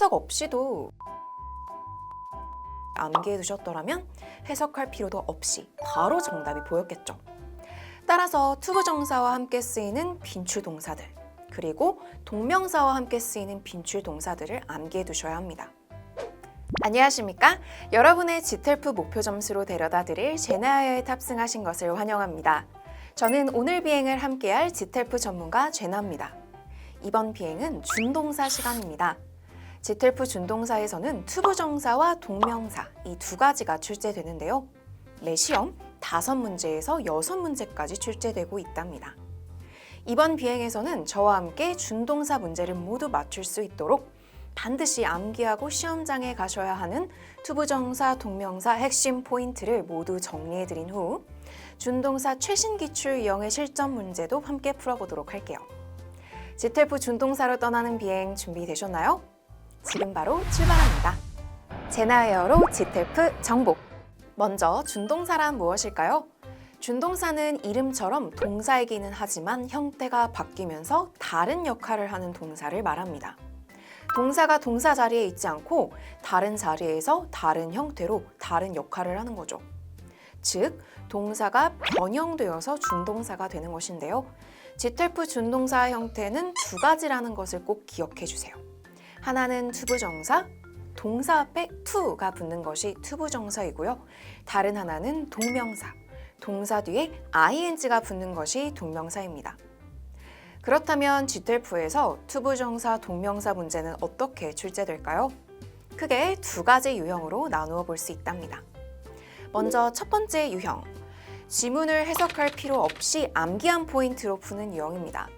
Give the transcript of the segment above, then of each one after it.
해석 없이도 암기해 두셨더라면 해석할 필요도 없이 바로 정답이 보였겠죠. 따라서 투부 정사와 함께 쓰이는 빈출 동사들, 그리고 동명사와 함께 쓰이는 빈출 동사들을 암기해 두셔야 합니다. 안녕하십니까? 여러분의 지텔프 목표 점수로 데려다 드릴 제나야에 탑승하신 것을 환영합니다. 저는 오늘 비행을 함께할 지텔프 전문가 제나입니다. 이번 비행은 준동사 시간입니다. 지텔프 준동사에서는 투부정사와 동명사 이 두 가지가 출제되는데요. 매 시험 다섯 문제에서 여섯 문제까지 출제되고 있답니다. 이번 비행에서는 저와 함께 준동사 문제를 모두 맞출 수 있도록 반드시 암기하고 시험장에 가셔야 하는 투부정사, 동명사 핵심 포인트를 모두 정리해드린 후 준동사 최신 기출 유형의 실전 문제도 함께 풀어보도록 할게요. 지텔프 준동사로 떠나는 비행 준비되셨나요? 지금 바로 출발합니다. 제나에어로 지텔프 정복. 먼저 준동사란 무엇일까요? 준동사는 이름처럼 동사이기는 하지만 형태가 바뀌면서 다른 역할을 하는 동사를 말합니다. 동사가 동사 자리에 있지 않고 다른 자리에서 다른 형태로 다른 역할을 하는 거죠. 즉, 동사가 변형되어서 준동사가 되는 것인데요. 지텔프 준동사 형태는 두 가지라는 것을 꼭 기억해 주세요. 하나는 투부정사, 동사 앞에 to가 붙는 것이 투부정사이고요. 다른 하나는 동명사, 동사 뒤에 ing가 붙는 것이 동명사입니다. 그렇다면 GTF에서 투부정사, 동명사 문제는 어떻게 출제될까요? 크게 두 가지 유형으로 나누어 볼 수 있답니다. 먼저 첫 번째 유형, 지문을 해석할 필요 없이 암기한 포인트로 푸는 유형입니다.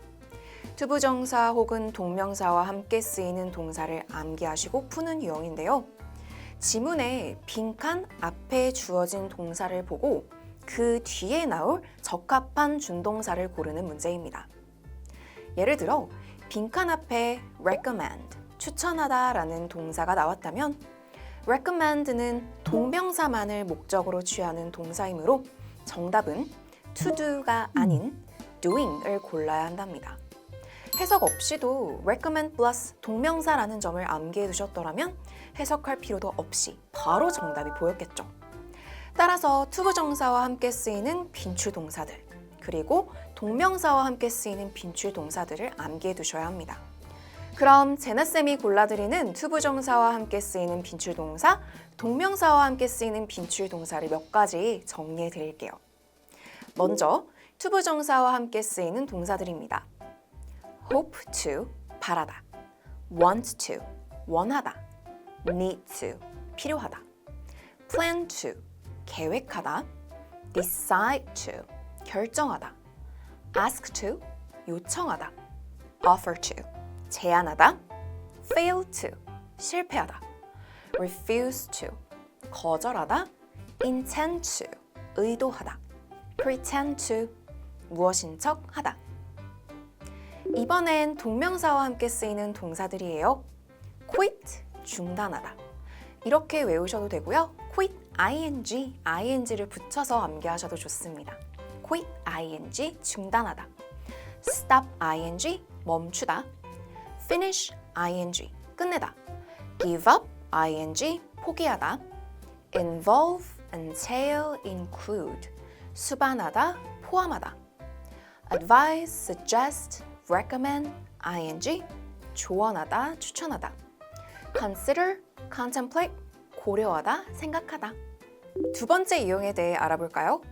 투부정사 혹은 동명사와 함께 쓰이는 동사를 암기하시고 푸는 유형인데요. 지문에 빈칸 앞에 주어진 동사를 보고 그 뒤에 나올 적합한 준동사를 고르는 문제입니다. 예를 들어 빈칸 앞에 recommend, 추천하다 라는 동사가 나왔다면 recommend는 동명사만을 목적으로 취하는 동사이므로 정답은 to do가 아닌 doing을 골라야 한답니다. 해석 없이도 recommend plus 동명사라는 점을 암기해 두셨더라면 해석할 필요도 없이 바로 정답이 보였겠죠. 따라서 투부정사와 함께 쓰이는 빈출 동사들, 그리고 동명사와 함께 쓰이는 빈출 동사들을 암기해 두셔야 합니다. 그럼 제나쌤이 골라드리는 투부정사와 함께 쓰이는 빈출 동사, 동명사와 함께 쓰이는 빈출 동사를 몇 가지 정리해 드릴게요. 먼저 투부정사와 함께 쓰이는 동사들입니다. Hope to, 바라다. want to, 원하다. need to, 필요하다. plan to, 계획하다. decide to, 결정하다. ask to, 요청하다. offer to, 제안하다. fail to, 실패하다. refuse to, 거절하다. intend to, 의도하다. pretend to, 무엇인 척 하다. 이번엔 동명사와 함께 쓰이는 동사들이에요. quit, 중단하다. 이렇게 외우셔도 되고요. quit, ing, ing를 붙여서 암기하셔도 좋습니다. quit, ing, 중단하다. stop, ing, 멈추다. finish, ing, 끝내다. give up, ing, 포기하다. involve, entail, include, 수반하다, 포함하다. advise, suggest, recommend, ing, 조언하다, 추천하다. consider, contemplate, 고려하다, 생각하다. 두 번째 유형에 대해 알아볼까요?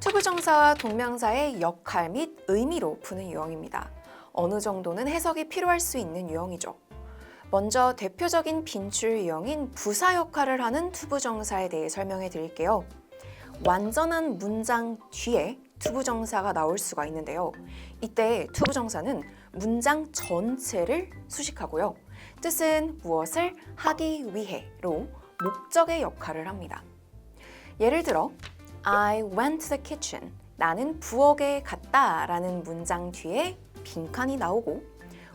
투부정사와 동명사의 역할 및 의미로 푸는 유형입니다. 어느 정도는 해석이 필요할 수 있는 유형이죠. 먼저 대표적인 빈출 유형인 부사 역할을 하는 투부정사에 대해 설명해 드릴게요. 완전한 문장 뒤에 투부정사가 나올 수가 있는데요. 이때 투부정사는 문장 전체를 수식하고요. 뜻은 무엇을 하기 위해로 목적의 역할을 합니다. 예를 들어 I went to the kitchen. 나는 부엌에 갔다 라는 문장 뒤에 빈칸이 나오고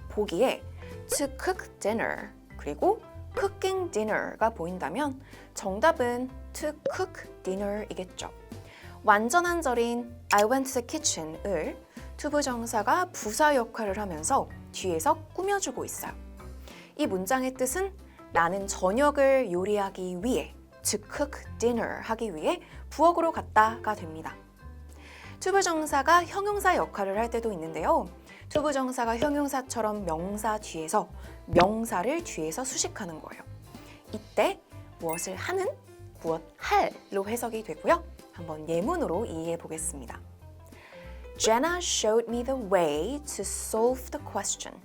보기에 to cook dinner 그리고 cooking dinner가 보인다면 정답은 to cook dinner이겠죠. 완전한 절인 I went to the kitchen을 투부정사가 부사 역할을 하면서 뒤에서 꾸며주고 있어요. 이 문장의 뜻은 나는 저녁을 요리하기 위해 to cook dinner 하기 위해 부엌으로 갔다가 됩니다. 투부정사가 형용사 역할을 할 때도 있는데요. 투부정사가 형용사처럼 명사 뒤에서 명사를 뒤에서 수식하는 거예요. 이때 무엇을 하는, 무엇 할로 해석이 되고요. 한번 예문으로 이해해 보겠습니다. Jenna showed me the way to solve the question.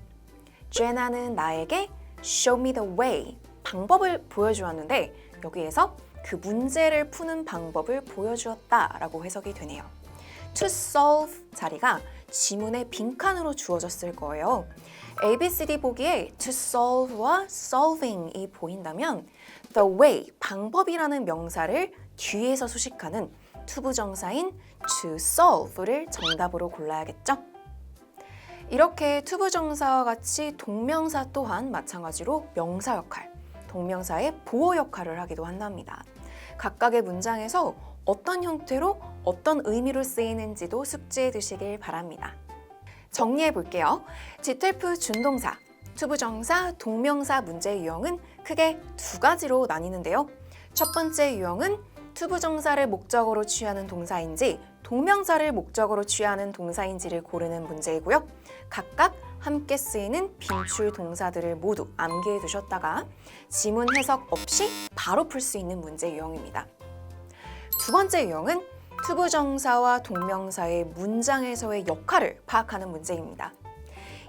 제나는 나에게 show me the way 방법을 보여주었는데 여기에서 그 문제를 푸는 방법을 보여주었다라고 해석이 되네요. to solve 자리가 지문의 빈칸으로 주어졌을 거예요. ABCD 보기에 to solve와 solving이 보인다면 the way, 방법이라는 명사를 뒤에서 수식하는 투부정사인 to solve를 정답으로 골라야겠죠? 이렇게 투부정사와 같이 동명사 또한 마찬가지로 명사 역할, 동명사의 보호 역할을 하기도 한답니다. 각각의 문장에서 어떤 형태로 어떤 의미로 쓰이는지도 숙지해 두시길 바랍니다. 정리해 볼게요. 지텔프 준동사, 투부정사, 동명사 문제 유형은 크게 두 가지로 나뉘는데요. 첫 번째 유형은 투부정사를 목적으로 취하는 동사인지 동명사를 목적으로 취하는 동사인지를 고르는 문제이고요. 각각 함께 쓰이는 빈출 동사들을 모두 암기해 두셨다가 지문 해석 없이 바로 풀 수 있는 문제 유형입니다. 두 번째 유형은 투부정사와 동명사의 문장에서의 역할을 파악하는 문제입니다.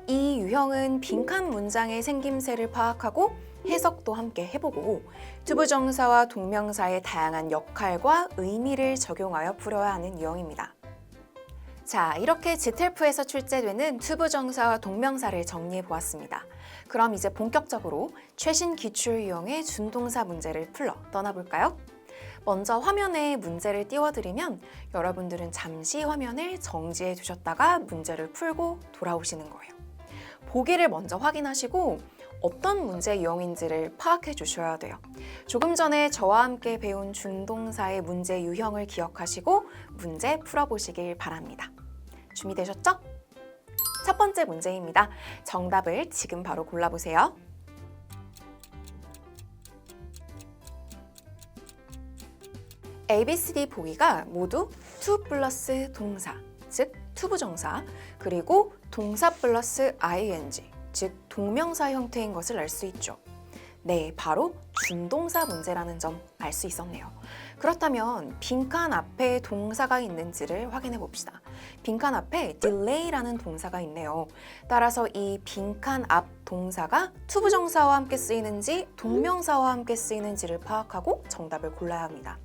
이 유형은 빈칸 문장의 생김새를 파악하고 해석도 함께 해보고 투부정사와 동명사의 다양한 역할과 의미를 적용하여 풀어야 하는 유형입니다. 자, 이렇게 지텔프에서 출제되는 투부정사와 동명사를 정리해 보았습니다. 그럼 이제 본격적으로 최신 기출 유형의 준동사 문제를 풀러 떠나볼까요? 먼저 화면에 문제를 띄워드리면 여러분들은 잠시 화면을 정지해 두셨다가 문제를 풀고 돌아오시는 거예요. 보기를 먼저 확인하시고 어떤 문제 유형인지를 파악해 주셔야 돼요. 조금 전에 저와 함께 배운 준동사의 문제 유형을 기억하시고 문제 풀어보시길 바랍니다. 준비되셨죠? 첫 번째 문제입니다. 정답을 지금 바로 골라보세요. ABCD 보기가 모두 to 플러스 동사, 즉 투부정사, 그리고 동사 플러스 ing, 즉 동명사 형태인 것을 알 수 있죠. 네, 바로 준동사 문제라는 점 알 수 있었네요. 그렇다면 빈칸 앞에 동사가 있는지를 확인해 봅시다. 빈칸 앞에 delay라는 동사가 있네요. 따라서 이 빈칸 앞 동사가 투부정사와 함께 쓰이는지 동명사와 함께 쓰이는지를 파악하고 정답을 골라야 합니다.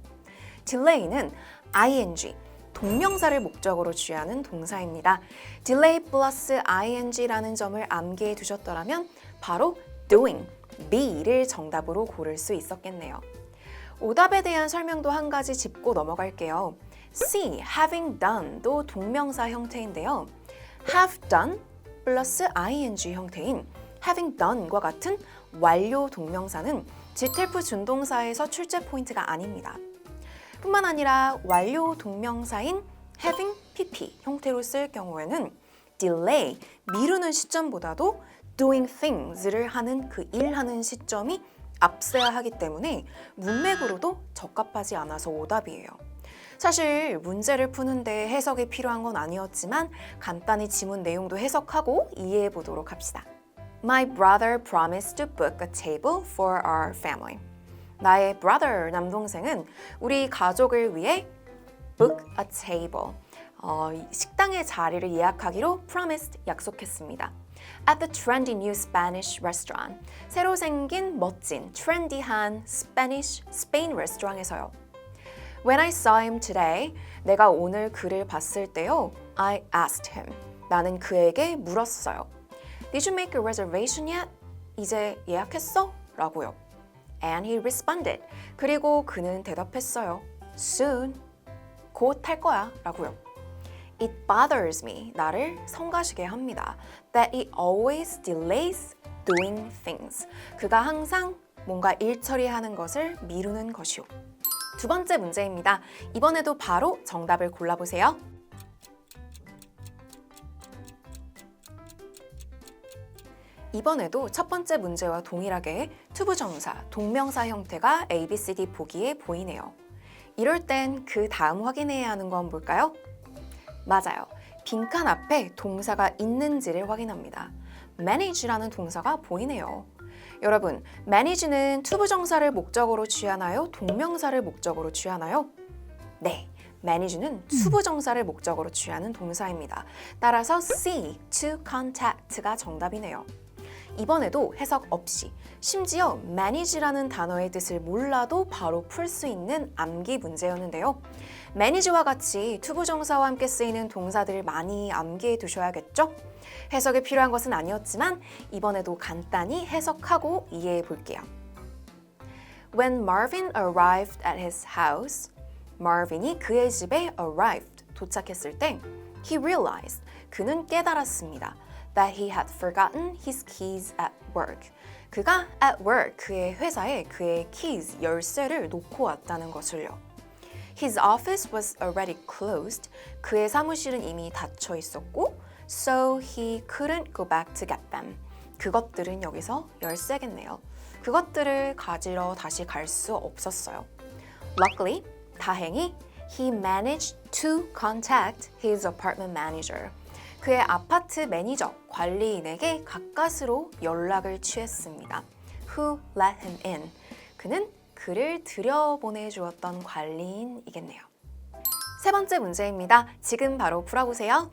delay는 ing, 동명사를 목적으로 취하는 동사입니다. delay 플러스 ing라는 점을 암기해 두셨더라면 바로 doing, be를 정답으로 고를 수 있었겠네요. 오답에 대한 설명도 한 가지 짚고 넘어갈게요. see, having done도 동명사 형태인데요. have done 플러스 ing 형태인 having done과 같은 완료 동명사는 지텔프 준동사에서 출제 포인트가 아닙니다. 뿐만 아니라 완료 동명사인 having pp 형태로 쓸 경우에는 delay 미루는 시점보다도 doing things를 하는 그 일하는 시점이 앞서야 하기 때문에 문맥으로도 적합하지 않아서 오답이에요. 사실 문제를 푸는데 해석이 필요한 건 아니었지만 간단히 지문 내용도 해석하고 이해해 보도록 합시다. My brother promised to book a table for our family. 나의 brother 남동생은 우리 가족을 위해 book a table 어, 식당의 자리를 예약하기로 promised 약속했습니다. At the trendy new Spanish restaurant 새로 생긴 멋진 트렌디한 Spanish 스페인 레스토랑에서요. When I saw him today 내가 오늘 그를 봤을 때요 I asked him 나는 그에게 물었어요. Did you make a reservation yet? 이제 예약했어? 라고요. And he responded. 그리고 그는 대답했어요. Soon. 곧탈 거야. 라고요. It bothers me. 나를 성가시게 합니다. That he always delays doing things. 그가 항상 뭔가 일 처리하는 것을 미루는 것이오. 두 번째 문제입니다. 이번에도 바로 정답을 골라보세요. 이번에도 첫 번째 문제와 동일하게 투부 정사, 동명사 형태가 A, B, C, D 보기에 보이네요. 이럴 땐 그 다음 확인해야 하는 건 뭘까요? 맞아요. 빈칸 앞에 동사가 있는지를 확인합니다. manage라는 동사가 보이네요. 여러분, manage는 투부 정사를 목적으로 취하나요? 동명사를 목적으로 취하나요? 네. manage는 투부정사를 목적으로 취하는 동사입니다. 따라서 C, to contact가 정답이네요. 이번에도 해석 없이 심지어 manage라는 단어의 뜻을 몰라도 바로 풀 수 있는 암기 문제였는데요. manage와 같이 투부정사와 함께 쓰이는 동사들을 많이 암기해 두셔야겠죠? 해석이 필요한 것은 아니었지만 이번에도 간단히 해석하고 이해해 볼게요. When Marvin arrived at his house, Marvin이 그의 집에 arrived 도착했을 때 he realized 그는 깨달았습니다. That he had forgotten his keys at work. 그가 at work 그의 회사에 그의 keys 열쇠를 놓고 왔다는 것을요. His office was already closed. 그의 사무실은 이미 닫혀 있었고, so he couldn't go back to get them. 그것들은 여기서 열쇠겠네요. 그것들을 가지러 다시 갈 수 없었어요. Luckily, 다행히 he managed to contact his apartment manager. 그의 아파트 매니저, 관리인에게 가까스로 연락을 취했습니다. Who let him in? 그는 그를 들여보내 주었던 관리인이겠네요. 세 번째 문제입니다. 지금 바로 풀어보세요.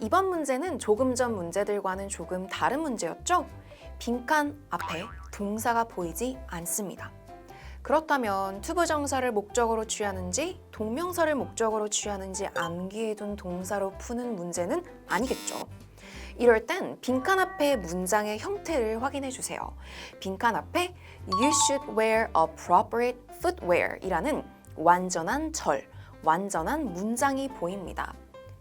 이번 문제는 조금 전 문제들과는 조금 다른 문제였죠? 빈칸 앞에 동사가 보이지 않습니다. 그렇다면 투부정사를 목적으로 취하는지 동명사를 목적으로 취하는지 암기해둔 동사로 푸는 문제는 아니겠죠. 이럴 땐 빈칸 앞에 문장의 형태를 확인해 주세요. 빈칸 앞에 You should wear appropriate footwear 이라는 완전한 절, 완전한 문장이 보입니다.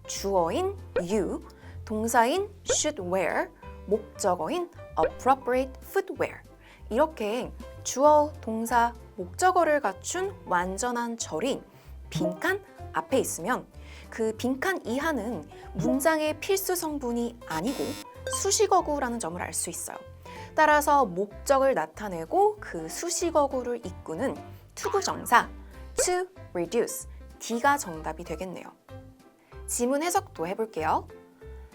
주어인 you, 동사인 should wear, 목적어인 appropriate footwear. 이렇게 주어, 동사, 목적어를 갖춘 완전한 절인 빈칸 앞에 있으면 그 빈칸 이하는 문장의 필수 성분이 아니고 수식어구라는 점을 알 수 있어요. 따라서 목적을 나타내고 그 수식어구를 이끄는 투부정사 to reduce D가 정답이 되겠네요. 지문 해석도 해볼게요.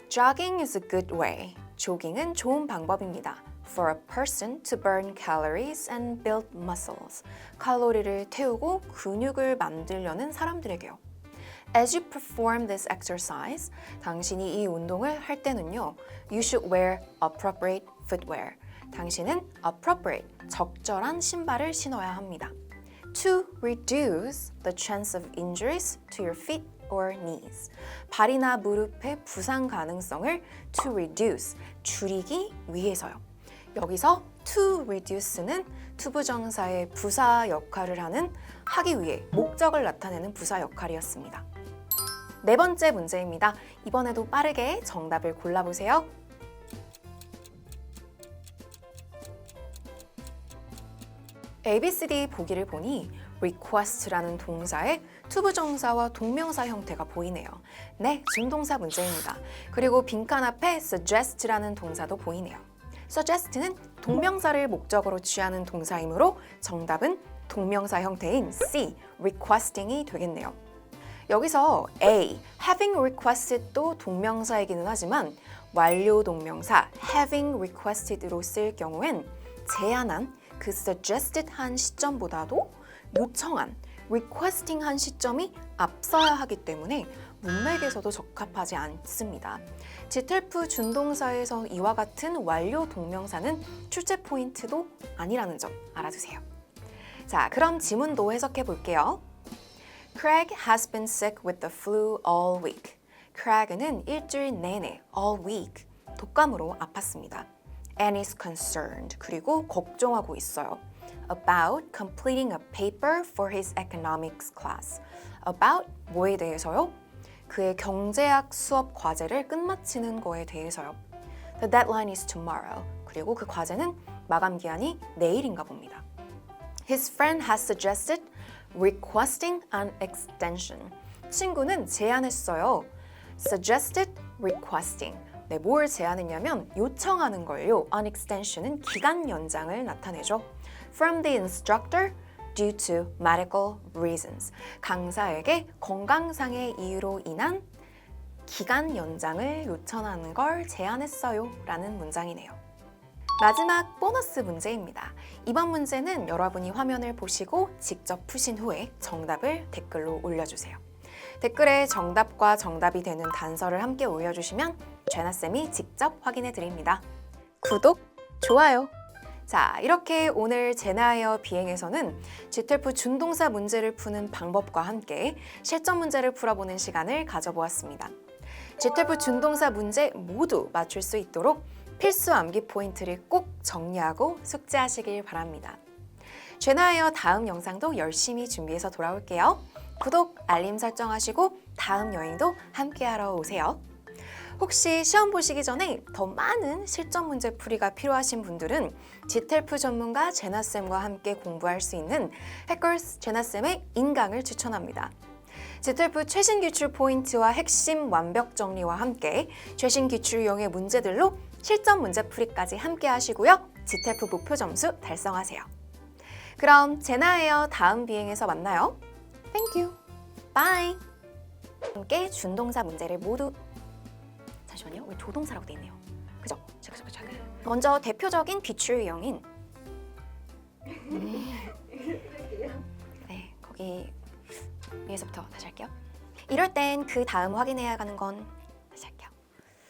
Jogging is a good way. 조깅은 좋은 방법입니다. For a person to burn calories and build muscles. 칼로리를 태우고 근육을 만들려는 사람들에게요. As you perform this exercise, 당신이 이 운동을 할 때는요, you should wear appropriate footwear. 당신은 appropriate, 적절한 신발을 신어야 합니다. To reduce the chance of injuries to your feet or knees. 발이나 무릎의 부상 가능성을 to reduce, 줄이기 위해서요. 여기서 to reduce는 투부정사의 부사 역할을 하는 하기 위해 목적을 나타내는 부사 역할이었습니다. 네 번째 문제입니다. 이번에도 빠르게 정답을 골라보세요. ABCD 보기를 보니 request라는 동사의 투부정사와 동명사 형태가 보이네요. 네, 준동사 문제입니다. 그리고 빈칸 앞에 suggest라는 동사도 보이네요. Suggest는 동명사를 목적으로 취하는 동사이므로 정답은 동명사 형태인 C, requesting이 되겠네요. 여기서 A, having requested도 동명사이기는 하지만 완료 동명사 having requested로 쓸 경우엔 제안한 그 suggested 한 시점보다도 요청한 requesting 한 시점이 앞서야 하기 때문에 문맥에서도 적합하지 않습니다. 지텔프 준동사에서 이와 같은 완료 동명사는 출제 포인트도 아니라는 점 알아두세요. 자, 그럼 지문도 해석해 볼게요. Craig has been sick with the flu all week. Craig는 일주일 내내 all week 독감으로 아팠습니다. and is concerned 그리고 걱정하고 있어요. about completing a paper for his economics class. about 뭐에 대해서요? 그의 경제학 수업 과제를 끝마치는 거에 대해서요. The deadline is tomorrow. 그리고 그 과제는 마감 기한이 내일인가 봅니다. His friend has suggested requesting an extension. 친구는 제안했어요. suggested requesting. 네, 뭘 제안했냐면 요청하는 걸요. an extension은 기간 연장을 나타내죠. from the instructor due to medical reasons. 강사에게 건강상의 이유로 인한 기간 연장을 요청하는 걸 제안했어요. 라는 문장이네요. 마지막 보너스 문제입니다. 이번 문제는 여러분이 화면을 보시고 직접 푸신 후에 정답을 댓글로 올려주세요. 댓글에 정답과 정답이 되는 단서를 함께 올려주시면 제나쌤이 직접 확인해 드립니다. 구독, 좋아요. 자, 이렇게 오늘 제나에어 비행에서는 GTF 준동사 문제를 푸는 방법과 함께 실전 문제를 풀어보는 시간을 가져보았습니다. GTF 준동사 문제 모두 맞출 수 있도록 필수 암기 포인트를 꼭 정리하고 숙지하시길 바랍니다. 제나에어 다음 영상도 열심히 준비해서 돌아올게요. 구독, 알림 설정하시고 다음 여행도 함께하러 오세요. 혹시 시험 보시기 전에 더 많은 실전 문제 풀이가 필요하신 분들은 지텔프 전문가 제나쌤과 함께 공부할 수 있는 해커스 제나쌤의 인강을 추천합니다. 지텔프 최신 기출 포인트와 핵심 완벽 정리와 함께 최신 기출용의 문제들로 실전 문제 풀이까지 함께 하시고요. 지텔프 목표 점수 달성하세요. 그럼 제나에어 다음 비행에서 만나요. You. Bye. 함께 준동사 문제를 모두 잠시만요. 왜 조동사라고 돼 있네요. 그죠? 그죠, 그죠, 그죠. 먼저 대표적인 기출 유형인 네, 거기 위에서부터 다시 할게요. 이럴 땐 그 다음 확인해야 하는 건